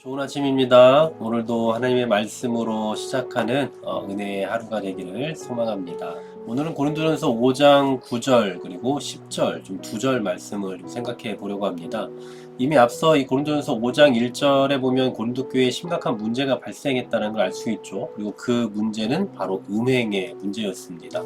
좋은 아침입니다. 오늘도 하나님의 말씀으로 시작하는 어, 은혜의 하루가 되기를 소망합니다. 오늘은 고린도전서 5장 9절 그리고 10절 좀 두 절 말씀을 생각해 보려고 합니다. 이미 앞서 이 고린도전서 5장 1절에 보면 고린도 교회에 심각한 문제가 발생했다는 걸 알 수 있죠. 그리고 그 문제는 바로 음행의 문제였습니다.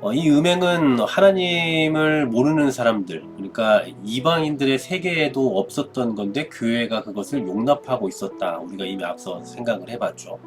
어, 이 음행은 하나님을 모르는 사람들, 그러니까 이방인들의 세계에도 없었던 건데 교회가 그것을 용납하고 있었다. 우리가 이미 앞서 생각을 해봤죠.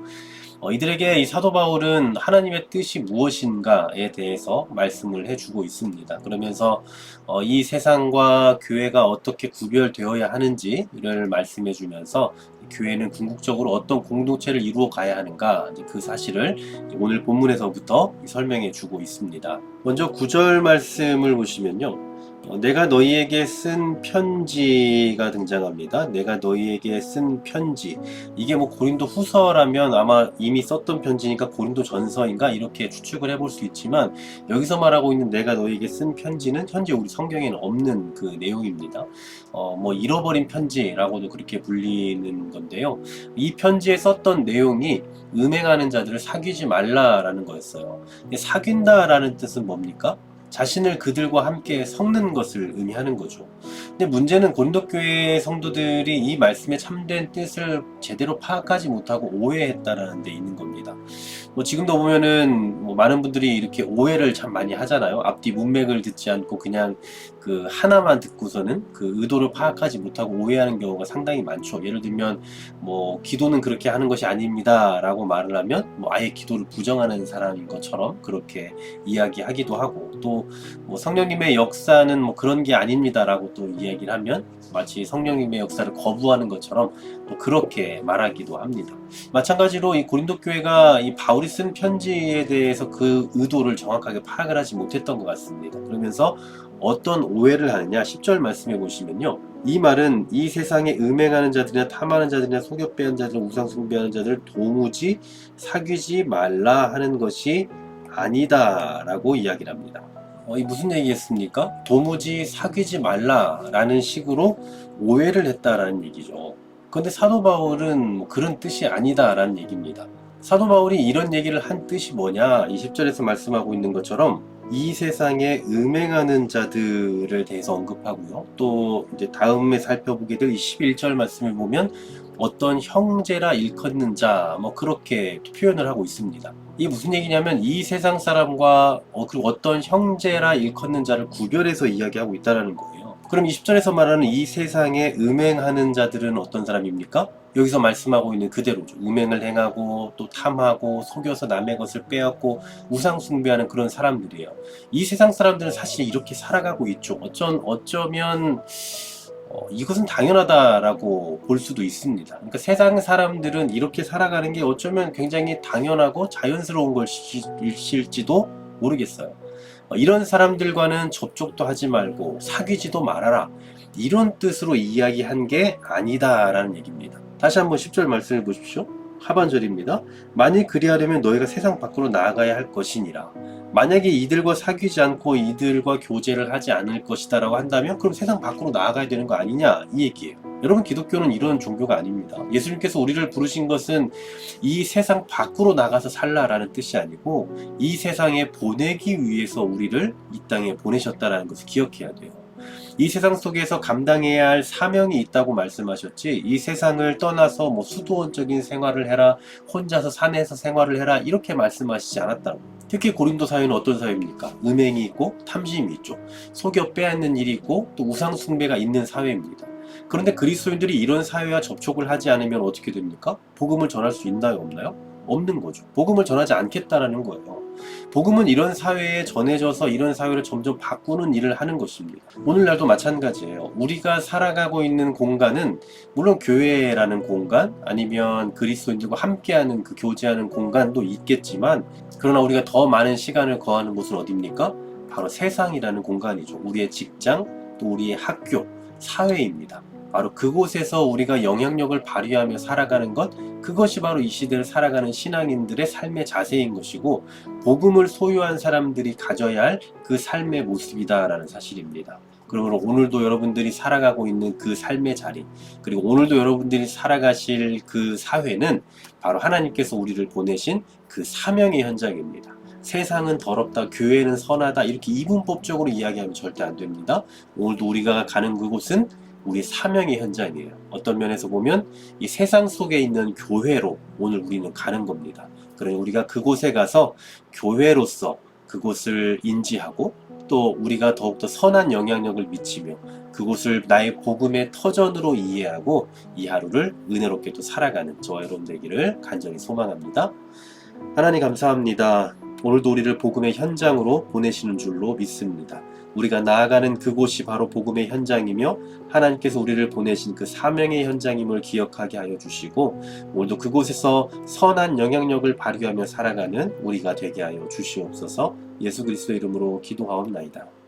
어, 이들에게 이 사도 바울은 하나님의 뜻이 무엇인가에 대해서 말씀을 해주고 있습니다. 그러면서 어, 이 세상과 교회가 어떻게 구별되어야 하는지를 말씀해주면서 교회는 궁극적으로 어떤 공동체를 이루어 가야 하는가 그 사실을 오늘 본문에서부터 설명해 주고 있습니다. 먼저 구절 말씀을 보시면요. 어, 내가 너희에게 쓴 편지가 등장합니다. 내가 너희에게 쓴 편지. 이게 뭐 고린도 후서라면 아마 이미 썼던 편지니까 고린도 전서인가 이렇게 추측을 해볼 수 있지만 여기서 말하고 있는 내가 너희에게 쓴 편지는 현재 우리 성경에는 없는 그 내용입니다. 어, 뭐 잃어버린 편지라고도 그렇게 불리는 건데요. 이 편지에 썼던 내용이 음행하는 자들을 사귀지 말라라는 거였어요. 사귄다라는 뜻은 뭡니까? 자신을 그들과 함께 섞는 것을 의미하는 거죠. 근데 문제는 고린도 교회 성도들이 이 말씀의 참된 뜻을 제대로 파악하지 못하고 오해했다라는 데 있는 겁니다. 뭐 지금도 보면은 뭐 많은 분들이 이렇게 오해를 참 많이 하잖아요. 앞뒤 문맥을 듣지 않고 그냥 그 하나만 듣고서는 그 의도를 파악하지 못하고 오해하는 경우가 상당히 많죠. 예를 들면 뭐 기도는 그렇게 하는 것이 아닙니다라고 말을 하면 뭐 아예 기도를 부정하는 사람인 것처럼 그렇게 이야기하기도 하고 또 뭐 성령님의 역사는 뭐 그런 게 아닙니다라고 또 이야기를 하면 마치 성령님의 역사를 거부하는 것처럼 또 그렇게 말하기도 합니다. 마찬가지로 이 고린도 교회가 이 바울이 쓴 편지에 대해서 그 의도를 정확하게 파악을 하지 못했던 것 같습니다. 그러면서 어떤 오해를 하느냐 10절 말씀해 보시면요. 이 말은 이 세상에 음행하는 자들이나 탐하는 자들이나 속여 빼는 자들, 우상 숭배하는 자들 도무지 사귀지 말라 하는 것이 아니다라고 이야기를 합니다. 어, 이 무슨 얘기겠습니까? 도무지 사귀지 말라라는 식으로 오해를 했다라는 얘기죠. 근데 사도 바울은 뭐 그런 뜻이 아니다라는 얘기입니다. 사도 바울이 이런 얘기를 한 뜻이 뭐냐? 20절에서 말씀하고 있는 것처럼 이 세상에 음행하는 자들을 대해서 언급하고요. 또 이제 다음에 살펴보게 될 11절 말씀을 보면 어떤 형제라 일컫는 자, 뭐 그렇게 표현을 하고 있습니다. 이게 무슨 얘기냐면 이 세상 사람과 어, 그리고 어떤 형제라 일컫는 자를 구별해서 이야기하고 있다는 거예요. 그럼 20절에서 말하는 이 세상에 음행하는 자들은 어떤 사람입니까? 여기서 말씀하고 있는 그대로죠. 음행을 행하고 또 탐하고 속여서 남의 것을 빼앗고 우상 숭배하는 그런 사람들이에요. 이 세상 사람들은 사실 이렇게 살아가고 있죠. 어쩐 어쩌면 어, 이것은 당연하다라고 볼 수도 있습니다. 그러니까 세상 사람들은 이렇게 살아가는 게 어쩌면 굉장히 당연하고 자연스러운 것일지도 모르겠어요. 어, 이런 사람들과는 접촉도 하지 말고 사귀지도 말아라. 이런 뜻으로 이야기한 게 아니다라는 얘기입니다. 다시 한번 10절 말씀해 보십시오. 하반절입니다. 만일 그리하려면 너희가 세상 밖으로 나아가야 할 것이니라. 만약에 이들과 사귀지 않고 이들과 교제를 하지 않을 것이다라고 한다면 그럼 세상 밖으로 나아가야 되는 거 아니냐 이 얘기예요. 여러분 기독교는 이런 종교가 아닙니다. 예수님께서 우리를 부르신 것은 이 세상 밖으로 나가서 살라라는 뜻이 아니고 이 세상에 보내기 위해서 우리를 이 땅에 보내셨다라는 것을 기억해야 돼요. 이 세상 속에서 감당해야 할 사명이 있다고 말씀하셨지 이 세상을 떠나서 뭐 수도원적인 생활을 해라 혼자서 산에서 생활을 해라 이렇게 말씀하시지 않았다고 특히 고린도 사회는 어떤 사회입니까? 음행이 있고 탐심이 있죠 속여 빼앗는 일이 있고 또 우상 숭배가 있는 사회입니다 그런데 그리스도인들이 이런 사회와 접촉을 하지 않으면 어떻게 됩니까? 복음을 전할 수 있나요 없나요? 없는 거죠 복음을 전하지 않겠다라는 거예요 복음은 이런 사회에 전해져서 이런 사회를 점점 바꾸는 일을 하는 것입니다. 오늘날도 마찬가지예요. 우리가 살아가고 있는 공간은 물론 교회라는 공간 아니면 그리스도인들과 함께하는 그 교제하는 공간도 있겠지만 그러나 우리가 더 많은 시간을 거하는 곳은 어디입니까? 바로 세상이라는 공간이죠. 우리의 직장, 또 우리의 학교, 사회입니다. 바로 그곳에서 우리가 영향력을 발휘하며 살아가는 것, 그것이 바로 이 시대를 살아가는 신앙인들의 삶의 자세인 것이고, 복음을 소유한 사람들이 가져야 할 그 삶의 모습이다라는 사실입니다. 그러므로 오늘도 여러분들이 살아가고 있는 그 삶의 자리, 그리고 오늘도 여러분들이 살아가실 그 사회는 바로 하나님께서 우리를 보내신 그 사명의 현장입니다. 세상은 더럽다, 교회는 선하다, 이렇게 이분법적으로 이야기하면 절대 안 됩니다. 오늘도 우리가 가는 그곳은 우리 사명의 현장이에요. 어떤 면에서 보면 이 세상 속에 있는 교회로 오늘 우리는 가는 겁니다. 그러니 우리가 그곳에 가서 교회로서 그곳을 인지하고 또 우리가 더욱더 선한 영향력을 미치며 그곳을 나의 복음의 터전으로 이해하고 이 하루를 은혜롭게도 살아가는 저와 여러분 되기를 간절히 소망합니다. 하나님 감사합니다. 오늘도 우리를 복음의 현장으로 보내시는 줄로 믿습니다. 우리가 나아가는 그곳이 바로 복음의 현장이며 하나님께서 우리를 보내신 그 사명의 현장임을 기억하게 하여 주시고 오늘도 그곳에서 선한 영향력을 발휘하며 살아가는 우리가 되게 하여 주시옵소서 예수 그리스도 이름으로 기도하옵나이다.